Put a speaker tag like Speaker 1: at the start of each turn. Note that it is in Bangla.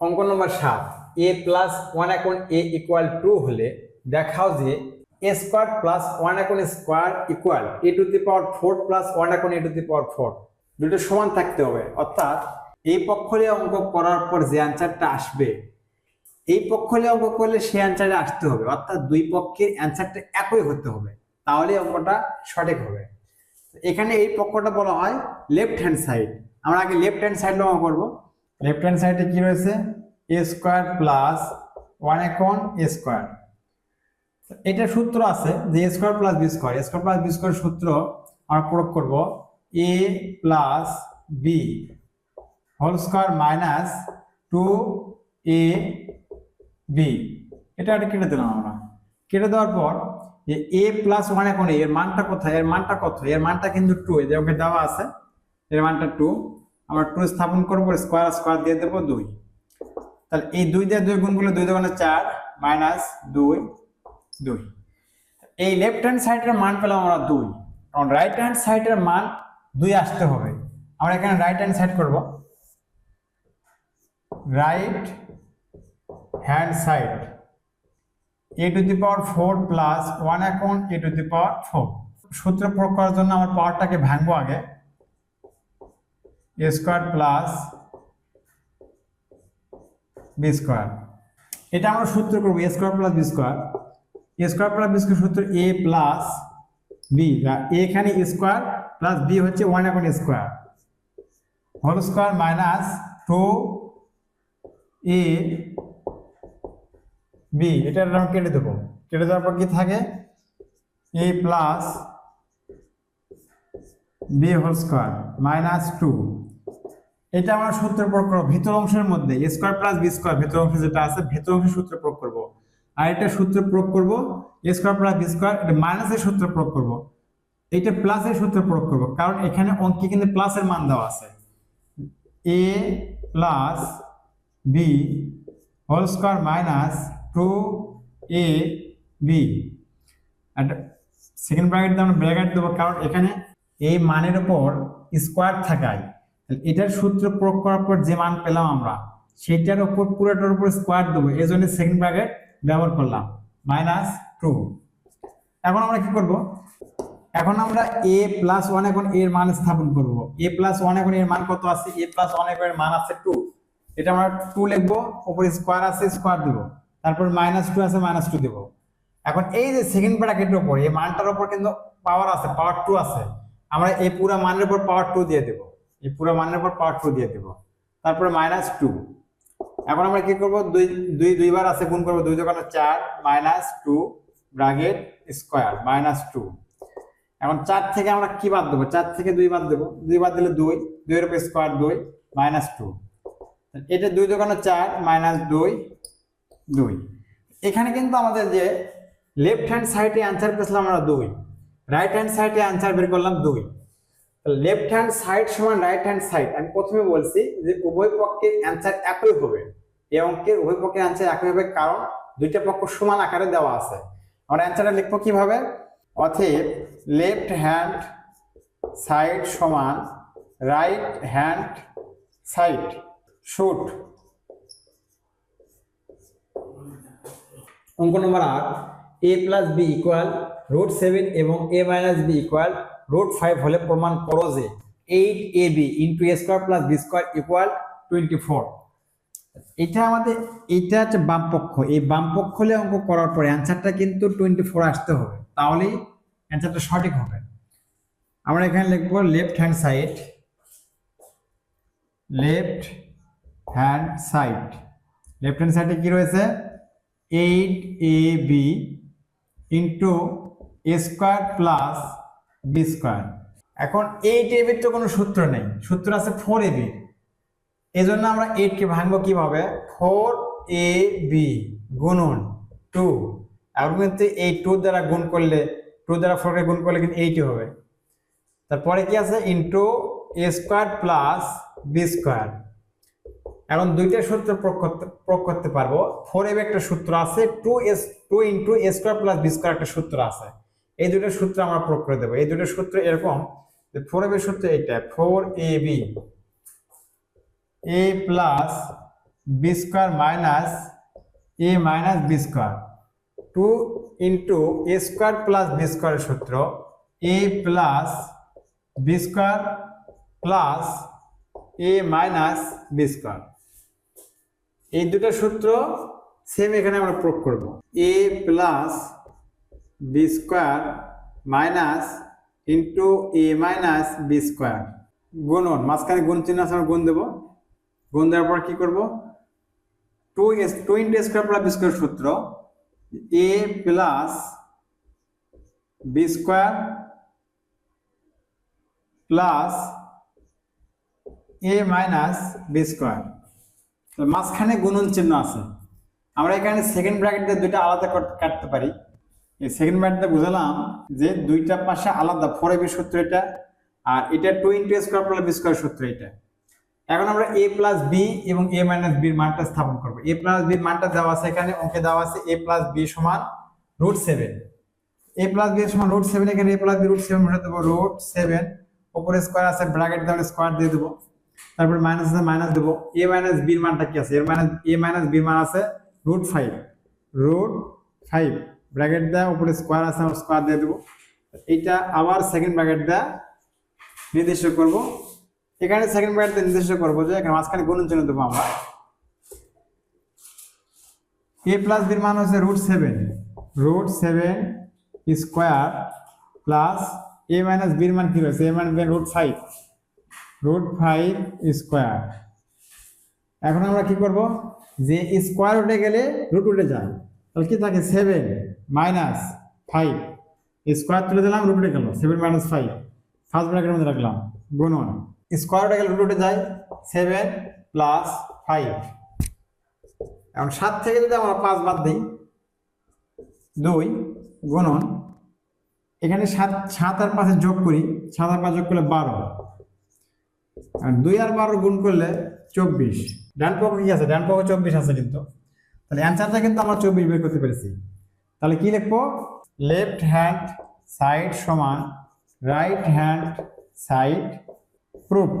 Speaker 1: অঙ্ক নম্বর সাত এ প্লাস ওয়ান এখন এ ইকুয়াল টু হলে দেখাও যে এ স্কোয়ার প্লাস ওয়ান এখন square equal A to the power four plus one এখন A to the power four দুটো সমান থাকতে হবে। অর্থাৎ এই পক্ষলে অঙ্ক করার পর যে অ্যান্সারটা আসবে, এই পক্ষলে অঙ্ক করলে সেই অ্যান্সারে আসতে হবে। অর্থাৎ দুই পক্ষের অ্যান্সারটা একই হতে হবে। তাহলে অঙ্কটা সঠিক হবে। এখানে এই পক্ষটা বলা হয় লেফট হ্যান্ড সাইড আমরা আগে লেফট হ্যান্ড সাইড অঙ্ক করব। লেফট হ্যান্ড সাইডে কি রয়েছে? এ স্কোয়ার প্লাস ওয়ান এখন এ স্কোয়ার এটা সূত্র আছে যে A square plus B square A square plus B square সূত্র আমরা প্রয়োগ করব A plus B whole square minus two A B এটা একটা কেটে দিলাম আমরা। কেটে দেওয়ার পর যে এ প্লাস ওয়ান এখন এর মানটা কোথায়? এর মানটা কত? এর মানটা কিন্তু টু ওকে দেওয়া আছে, এর মানটা টু আমরা টু স্থাপন করব স্কোয়ার স্কোয়ার দিয়ে দেবো দুই। তাহলে এই দুই দিয়ে দুই গুণ করলে দুই দোকানে চার মাইনাস দুই দুই। এই লেফট হ্যান্ড সাইডের মান পেলাম আমরা দুই। কারণ রাইট হ্যান্ড সাইডের মান দুই আসতে হবে। আমরা এখানে রাইট হ্যান্ড সাইড করব। Right hand side A to the power four plus one account A to the power four সূত্র প্রয়োগ করার জন্য আমার পাওয়ারটাকে ভাঙবো আগে। A square plus B square এটা আমরা সূত্র করব A square plus B square A square plus B square সূত্র এ প্লাস বি এখানে স্কোয়ার প্লাস বি হচ্ছে ওয়ান এখন square whole square minus two A B এটা আমরা কেটে দেবো। কেটে দেওয়ার পর কি থাকে? A plus B whole square minus two এটা আমরা সূত্র প্রয়োগ করব ভিতর অংশের মধ্যে স্কোয়ার প্লাস বি স্কোয়ার ভিতর অংশ যেটা আছে, ভিতর অংশের সূত্র প্রয়োগ করব। আর এটা সূত্র প্রয়োগ করব স্কোয়ার প্লাস বি স্কোয়ার এটা মাইনাসের সূত্র প্রয়োগ করব। এটা প্লাসের সূত্র প্রয়োগ করব, কারণ এখানে অঙ্কে কিন্তু প্লাসের মান দেওয়া আছে। A plus B whole square minus two A B second bracket দিয়ে আমরা ব্র্যাকেট দেবো, কারণ এখানে এই মানের উপর স্কোয়ার থাকায়। এটার সূত্র প্রয়োগ করার পর যে মান পেলাম আমরা, সেটার উপর পুরোটার উপর স্কোয়ার দেবো। এই জন্য সেকেন্ড ব্র্যাকেট ব্যবহার করলাম। মাইনাস টু এখন আমরা কি করব? এখন আমরা এ প্লাস ওয়ান এখন এর মান স্থাপন করব। এ প্লাস ওয়ান এখন এর মান কত আছে? এ প্লাস ওয়ান এখন এর মান আছে টু এটা আমরা টু লিখব, উপরে স্কোয়ার আছে স্কোয়ার দেবো। তারপর মাইনাস টু আছে মাইনাস টু দেবো। এখন এই যে সেকেন্ড ব্র্যাকেটের উপর, এই মানটার উপর কিন্তু পাওয়ার আছে পাওয়ার টু আছে। আমরা এই পুরো মানের উপর পাওয়ার টু দিয়ে দেবো। এই পুরো মানের উপর পাওয়ার টু দিয়ে দেবো। তারপরে মাইনাস টু এখন আমরা কি করব? দুই দুই, দুইবার আছে, গুণ করব দুই দোকানে চার minus two bracket square minus two এখন চার থেকে আমরা কি বাদ দেবো? চার থেকে দুই বাদ দেবো। দুই বাদ দিলে দুই, দুইয়ের উপর স্কোয়ার দুই মাইনাস টু এটা দুই দোকানে চার মাইনাস দুই দুই। এখানে কিন্তু আমাদের যে লেফট হ্যান্ড সাইডে অ্যান্সার পেয়েছিলাম আমরা দুই। রাইট হ্যান্ড সাইডে অ্যান্সার বের করলাম দুই। লেফট হ্যান্ড সাইড সমান রাইট হ্যান্ড সাইড আমি প্রথমে বলছি যে উভয় পক্ষের অ্যান্সার একই হবে। এই অঙ্কের উভয় পক্ষের অ্যান্সার একই হবে কারণ দুইটা পক্ষ সমান আকারে দেওয়া আছে। আমরা অ্যান্সারটা লিখব কীভাবে? অতএব লেফট হ্যান্ড সাইড সমান রাইট হ্যান্ড সাইড শুট অঙ্ক নম্বর আট A plus B equal root seven এবং A minus B equal root five হলে প্রমাণ করো যে eight A B into A square plus B square equal twenty four এটা আমাদের, এটা হচ্ছে বাম পক্ষ। এই বাম পক্ষ হলে অঙ্ক করার পরে অ্যান্সারটা কিন্তু টোয়েন্টি ফোর আসতে হবে। তাহলেই অ্যান্সারটা সঠিক হবে। আমরা এখানে লিখব left hand side left hand side left hand সাইডে কি রয়েছে? Eight A B into A square plus B square এখন এইট এ বির তো কোনো সূত্র নেই। সূত্র আছে ফোর এ বির এই জন্য আমরা এইটকে ভাঙবো কীভাবে? ফোর এ বি গুণন টু এখন কিন্তু এই টু দ্বারা গুণ করলে টু দ্বারা ফোরকে গুণ করলে কিন্তু এইটই হবে। তারপরে কি আছে? Into A square plus B square এখন দুইটা সূত্র প্রয়োগ করতে পারব। ফোর এর একটা সূত্র আছে two S two into A square plus B square একটা সূত্র আছে। এই দুটো সূত্র আমরা প্রয়োগ করে দেবো। এই দুটো সূত্র এরকম যে ফোর এ বি সূত্র এইটা four A B A plus B square minus A minus B square two into A square plus B স্কোয়ারের সূত্র A plus B square plus A minus B square এই দুটো সূত্র সেম এখানে আমরা প্রয়োগ করব। A plus B square minus into A minus B square. গুণন, মাঝখানে গুণ চিহ্ন আছে, আমরা গুণ দেবো। গুণ দেওয়ার পর কি করব? Two S, two into square plus B square সূত্র, A plus B square plus A minus B square. মাঝখানে গুণন চিহ্ন আছে। আমরা এখানে সেকেন্ড ব্র্যাকেট দিয়ে দুইটা আলাদা কাটতে পারি। এই সেকেন্ড ব্র্যাকেটটা বুঝলাম যে দুইটা পাশে আলাদা ফোর এবি সূত্র এটা আর এটা two into square plus B square সূত্র এটা। এখন আমরা এ প্লাস বি এবং এ মাইনাস বির মানটা স্থাপন করব। এ প্লাস বির মানটা দেওয়া আছে এখানে, অঙ্কে দেওয়া আছে এ প্লাস বি সমান root seven A plus B সমান রুট সেভেন এখানে A plus B root seven বসে দেবো রুট সেভেন উপরে স্কোয়ার আছে ব্র্যাকেট দেওয়া স্কোয়ার দিয়ে দেবো। তারপর মাইনাস আছে মাইনাস দেবো। এ মাইনাস বির মানটা কি আছে? এর মাইনাস এ মাইনাস বির মান আছে root five root five bracket দেওয়া উপরে স্কোয়ার আছে, আমরা স্কোয়ার দিয়ে দেবো। এইটা আবার সেকেন্ড ব্র্যাকেট দেওয়া নির্দিষ্ট করব। এখানে সেকেন্ড ব্র্যাকেট নির্দিষ্ট করব যে, এখানে মাঝখানে গুণন চিহ্ন দেবো আমরা। এ প্লাস বির মান হচ্ছে root seven root seven square plus A minus বির মান কি রয়েছে? A B root five root five square এখন আমরা কি করব? যে স্কোয়ার উঠে গেলে রুট উঠে যায়। তাহলে কি থাকে? সেভেন মাইনাস ফাইভ স্কোয়ার তুলে দিলাম রুট গেল। সেভেন মাইনাস ফাইভ ফার্স্ট ব্র্যাকেটের মধ্যে রাখলাম। গুণন স্কোয়ার উঠে গেলে রুট যায় সেভেন প্লাস ফাইভ এখন সাত থেকে যদি আমরা পাঁচ বাদ দিই, দুই গুণন এখানে সাত সাত আর পাঁচে যোগ করি, সাত আর পাঁচ যোগ করলে বারো। আর দুই আর বারো গুণ করলে চব্বিশ। ডান পক্ষ কি আছে? ডান পক্ষ চব্বিশ আছে কিন্তু। তাহলে অ্যান্সারটা কিন্তু আমরা চব্বিশ বের করতে পেরেছি। তাহলে কি লিখব? লেফট হ্যান্ড সাইড সমান রাইট হ্যান্ড সাইড প্রুফ